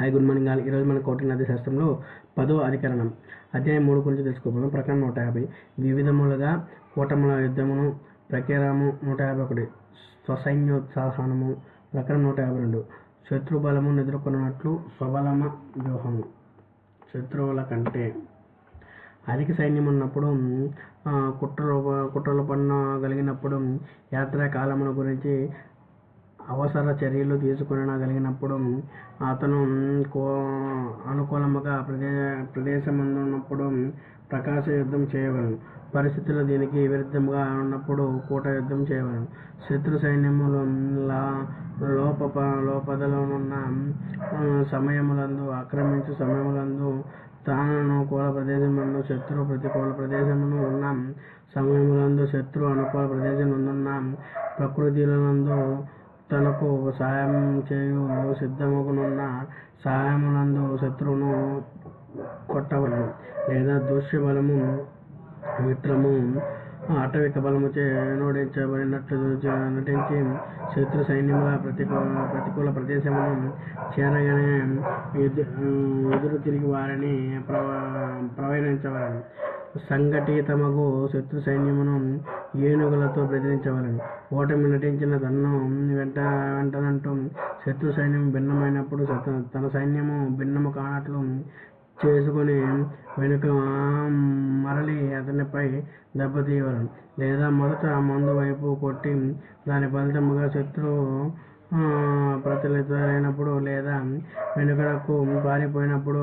Hi good morning all. ఈరోజు మన కోటి నది శాస్త్రంలో పదో అధికరణం. అధ్యాయం మూడు గురించి తెలుసుకోబోతున్నాం. ప్రకారం నూట యాభై. వివిధములుగా కూటముల యుద్ధమును ప్రకేరము నూట యాభై ఒకటి. స్వసైన్యోత్సాహనము. ప్రకారం నూట యాభై రెండు. శత్రుబలము ఎదుర్కొన్నట్లు స్వబలమ వ్యూహము. శత్రువుల కంటే అధిక సైన్యం ఉన్నప్పుడు ఆ, కుట్రలు పన్న కలిగినప్పుడు యాత్రా కాలముల గురించి అవసర చర్యలు తీసుకొనగలిగినప్పుడు అతను కో అనుకూలముగా ప్రదే ప్రదేశమందున్నప్పుడు ప్రకాశ యుద్ధం చేయవలను పరిస్థితులు దీనికి విరుద్ధంగా ఉన్నప్పుడు కూట యుద్ధం చేయవలను శత్రు సైన్యములు లోప లోపదలోనున్న ఆ, సమయములందు ఆక్రమించు సమయములందు తాను అనుకూల ప్రదేశమును శత్రు ప్రతికూల ప్రదేశమును ఉన్న సమయములందు శత్రు అనుకూల ప్రదేశమున్న ప్రకృతిలందు తనకు సహాయం చేయు సిద్ధమగునున్న సహాయమునందు శత్రువును కొట్టవలను. లేదా దృశ్య బలము మిత్రము ఆటవిక బలము చే నోడించబడినట్లు నటించి శత్రు సైన్యముల ప్రతికూల ప్రతికూల ప్రదేశమును చేరగానే ఎదురు తిరిగి వారిని ప్రవ ప్రవహించవలను. సంఘటితమగు శత్రు సైన్యమును ఏనుగులతో బెదిరించవలను ఓటమి నటించిన తనను వెంట వెంటనంటూ శత్రు సైన్యం భిన్నమైనప్పుడు తన సైన్యము భిన్నము కానట్లు చేసుకొని వెనుక మరలి అతనిపై దెబ్బతీయవలను. లేదా మొదట మందు వైపు కొట్టి దాని ఫలితముగా శత్రువు ఆ, ప్రచలితమైనప్పుడు లేదా వెనుకకు పారిపోయినప్పుడు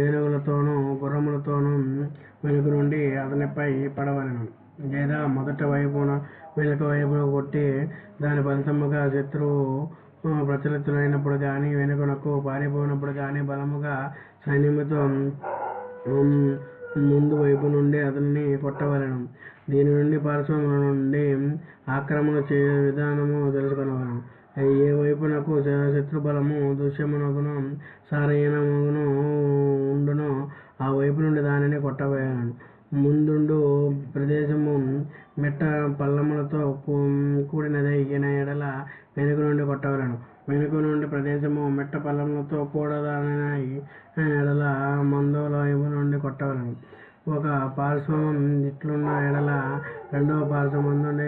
ఏనుగులతోనూ గుర్రములతోనూ వెనుక నుండి అతనిపై పడవలను. లేదా మొదట వైపున వెనుక వైపున కొట్టి దాని ఫలితముగా శత్రువు ప్రచలితులైనప్పుడు కానీ వెనుకనకు పారిపోయినప్పుడు కానీ బలముగా సైన్యముతో ముందు వైపు నుండి అతన్ని కొట్టవలను దీని నుండి పార్శ్వముల నుండి ఆక్రమణ చేయ విధానము తెలుసుకొనవలను. ఏ వైపునకు శత్రుబలము శత్రు బలము దృశ్యమునకును సారహీనమును ఉండునో ఆ వైపు నుండి దానిని కొట్టవేయలను ముందుండు ప్రదేశము మెట్ట పల్లములతో కూడినది కూడినదైన ఎడల వెనుక నుండి కొట్టవలను. వెనుక నుండి ప్రదేశము మెట్ట పల్లములతో కూడదాని ఎడల మందుల కొట్టవలని ఒక పార్శ్వం ఇట్లున్న ఎడల రెండవ పార్శ్వం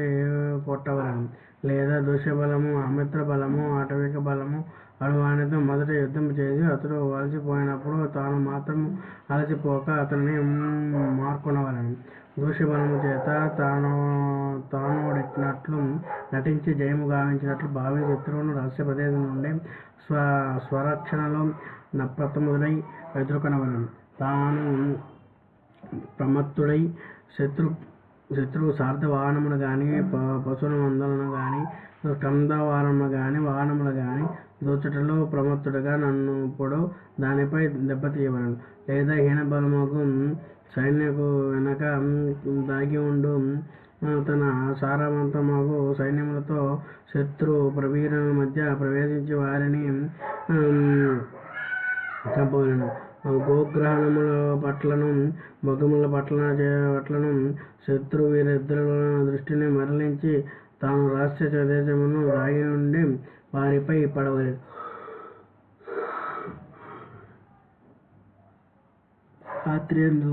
కొట్టవలను లేదా దృశ్య బలము అమిత్ర బలము ఆటవిక బలము అడువానితో మొదట యుద్ధం చేసి అతడు అలసిపోయినప్పుడు తాను మాత్రం అలసిపోక అతనిని మార్కొనవలను. దృశ్య చేత తాను తాను నటించి జయము గావించినట్లు భావి శత్రువును రహస్య ప్రదేశం నుండి స్వ స్వరక్షణలో నప్రతముదై ఎదుర్కొనవలను. తాను ప్రమత్తుడై శత్రు శత్రువు సార్థ వాహనములు కానీ పశువుల మందలను కానీ స్కందవారములు కానీ వాహనములు కానీ దోచటలో ప్రమత్తుడుగా నన్ను ఇప్పుడు దానిపై దెబ్బతీయబడను లేదా హీనబలముకు సైన్యకు వెనక దాగి ఉండు. తన సారవంతమగు సైన్యములతో శత్రు ప్రవీరుల మధ్య ప్రవేశించి వారిని ఆమ్, చంపవలను. గోగ్రహణముల పట్లను మృగముల పట్ల పట్లను శత్రు వీరిద్దరి దృష్టిని మరలించి తాను రాష్ట్ర ప్రదేశమును దాగి నుండి వారిపై పడవలేదు రాత్రియందు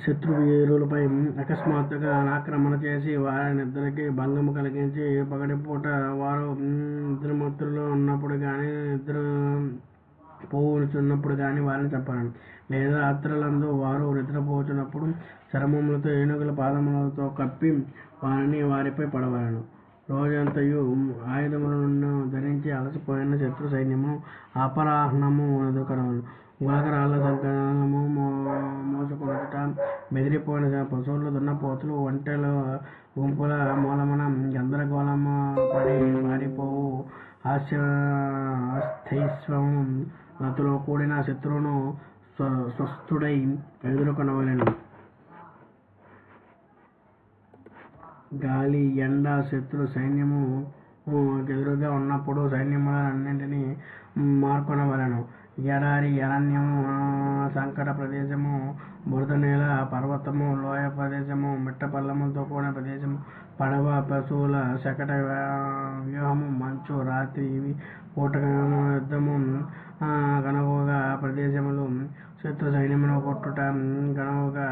శత్రువీరులపై అకస్మాత్తుగా ఆక్రమణ చేసి వారినిద్దరికి భంగము కలిగించి పగటిపూట వారు ఇద్దరు మత్తులో ఉన్నప్పుడు కానీ ఇద్దరు పోవచ్చున్నప్పుడు కానీ వారిని చంపలను లేదా రాత్రులందు వారు నిద్రపోచున్నప్పుడు చర్మములతో ఏనుగుల పాదములతో కప్పి వారిని వారిపై పడవలను. రోజంతయు ఆయుధములను ధరించి అలసిపోయిన శత్రు సైన్యము అపరాహ్నము ఎదుర్కొనవలను గులకరాళ్ళ సంకలము మోసుకొనుట బెదిరిపోయిన పశువులు దున్నపోతులు ఒంటెలు గుంపుల మూలమున గందరగోళము పడి మారిపోవు. హాస్య అస్థైస్వము అతలో కూడిన శత్రువును స్వస్థుడై ఎదుర్కొనవలెను. గాలి ఎండ శత్రు సైన్యము ఎదురుగా ఉన్నప్పుడు సైన్యములన్నింటినీ మార్కొనవలెను. ఎడారి అరణ్యము సంకట ప్రదేశము బురద నేల పర్వతము లోయ ప్రదేశము మిట్టపల్లముతో కూడిన ప్రదేశము పడవ పశువుల శకట వ్యూహము మంచు రాత్రి ఇవి పూటకము యుద్ధము. కనుగోగా ప్రదేశములు శత్రు సైన్యమును కొట్టుట కనుగోగా